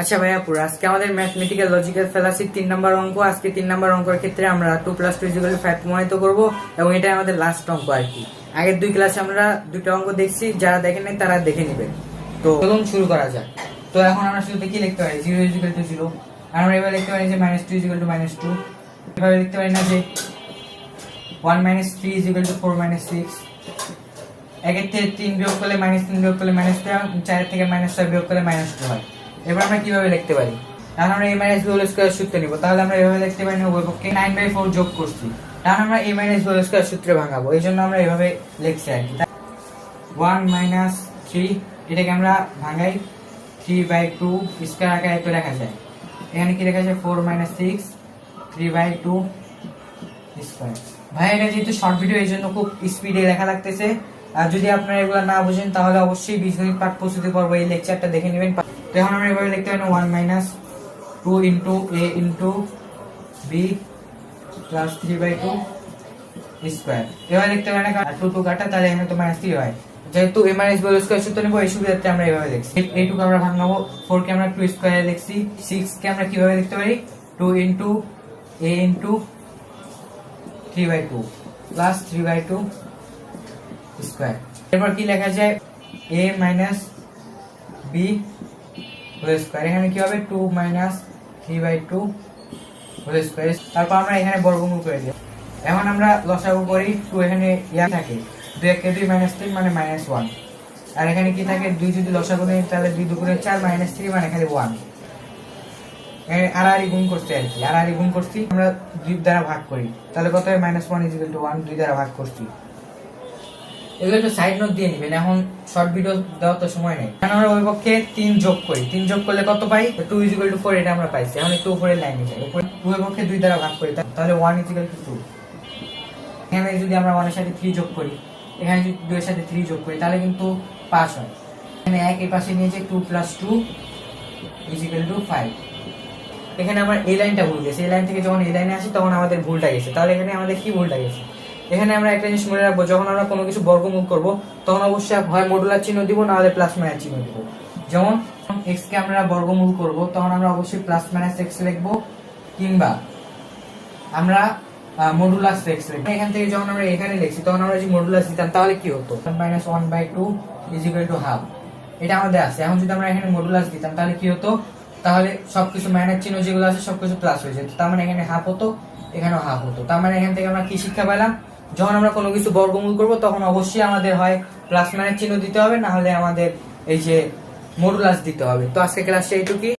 আচ্ছা ভাইয়া, পুরো আজকে আমাদের ম্যাথমেটিক্যাল লজিক্যাল ফেলাসির তিন নম্বর অঙ্ক, আজকে তিন নম্বর অঙ্কের ক্ষেত্রে আমরা two plus two is equal five প্রমাণিত করব এবং এটাই আমাদের লাস্ট অঙ্ক আর কি। আগের দুই ক্লাসে আমরা দুটো অঙ্ক দেখছি, যারা দেখেন নাই তারা দেখে নেবেন। তো চলুন শুরু করা যাক। তো এখন আমরা শুরুতে কি লিখতে পারি জিরো ইজিক্যাল টু জিরো আমরা এবার লিখতে পারি যে minus two is equal two minus two এভাবে লিখতে পারি না যে one minus three is equal two four minus six একের থেকে তিন বিয়োগ করলে মাইনাস তিন বিয়োগ করলে মাইনাস চারের থেকে মাইনাস ছয় বিয়োগ করলে মাইনাস টু হয়। এবার আমরা কীভাবে লিখতে পারি? এখন আমরা এ মাইনাস হোল স্কোয়ার সূত্র নিব। তাহলে আমরা এভাবে লিখতে পারি না উভয় পক্ষে নাইন বাই ফোর যোগ করছি। তাহলে আমরা এ মাইনাস হোল স্কোয়ার সূত্রে ভাঙাবো। এই জন্য আমরা এভাবে লিখছি আর কি। ওয়ান মাইনাস থ্রি এটাকে আমরা ভাঙাই। থ্রি বাই টু স্কোয়ার আকারে তো লেখা যায়। এখানে কি লেখা যায়? Four minus six three by two square ভাই, এটা যেহেতু শর্ট ভিডিও এই জন্য খুব স্পিডে লেখা লাগতেছে। আর যদি আপনারা এগুলো না বুঝেন, তাহলে অবশ্যই বীজগণিত পাঠ প্রস্তুতি পর্ব এই লেকচারটা দেখে নেবেন। এখন আমরা এভাবে লিখতে পারি one minus two into A into B plus three by two square এভাবে লিখতে পারি না টু টু কাটা, তাহলে এখানে তো মাইনাস থ্রি হয়। যেহেতু এম আর এস বল স্কোয়ার সূত্র নেব, এই সুবিধাতে আমরা এভাবে লিখছি। এই টুকু আমরা ভাঙাবো ফোর কে আমরা টু স্কোয়ারে দেখছি সিক্স কে আমরা কীভাবে লিখতে পারি? Two into A into three by two plus three by two square এরপর কি লেখা যায়? এ মাইনাস বি এখানে কি হবে? টু মাইনাস থ্রি বাই আমরা এখানে আমরা করি এখানে থাকে। মাইনাস মানে মাইনাস ওয়ান আর এখানে কি থাকে? দুই যদি তাহলে দুই চার মাইনাস থ্রি মানে ওয়ান করতে আর কি। করছি, আমরা দুই দ্বারা ভাগ করি। তাহলে কত minus one is equal two one দুই দ্বারা ভাগ করছি। এগুলো একটু সাইড নোট দিয়ে নিবেন। এখন শর্ট ভিডিও দেওয়ার তো সময় নেই। এখন আমরা ওই পক্ষে তিন যোগ করি। তিন যোগ করলে কত পাই? Two is equal two four এটা আমরা পাইছি। এখন একটু উপরের লাইনে যাই। উপরে উভয় পক্ষে দুই দ্বারা ভাগ করি। তাহলে ওয়ান ইজিক্যাল টু টু এখানে যদি আমরা ওয়ানের সাথে থ্রি যোগ করি, এখানে যদি দুইয়ের সাথে থ্রি যোগ করি, তাহলে কিন্তু পাস হয়। এখানে এক এই পাশে নিয়েছে two plus two is equal two five এখানে আমার এই লাইনটা ভুল গেছে। এই লাইন থেকে যখন এই লাইনে আসি, তখন আমাদের ভুলটা গেছে। তাহলে এখানে আমাদের কি ভুলটা গেছে? এখানে আমরা একটা জিনিস মনে রাখব, যখন আমরা কোনো কিছু বর্গমূল করব, তখন অবশ্যই হয় মডুলার চিহ্ন দিব না হলে প্লাস মাইনাস চিহ্ন দিব। যেমন এক্স কে আমরা বর্গমূল করব, তখন আমরা অবশ্যই প্লাস মাইনাস এক্স লিখব, কিংবা আমরা মডুলাস এক্স লিখব। এখান থেকে যখন আমরা এখানে লিখছি, তখন আমরা যদি মডুলাস দিতাম, তাহলে কি হতো? Minus one by two is equal to half এটা আমাদের আছে। এখন যদি আমরা এখানে মডুলাস দিতাম, তাহলে কি হতো? তাহলে সবকিছু মাইনাস চিহ্ন যেগুলো আছে, সবকিছু প্লাস হয়ে যেত। তার মানে এখানে হাফ হতো, এখানেও হাফ হতো। তার মানে এখান থেকে আমরা কি শিক্ষা পেলাম? যখন আমরা কোনো কিছু বর্গমূল করব, তখন অবশ্যই আমাদের হয় প্লাস মাইনাস চিহ্ন দিতে হবে, না হলে আমাদের এই যে মডুলাস দিতে হবে। তো আজকে ক্লাসটা এইটুকুই।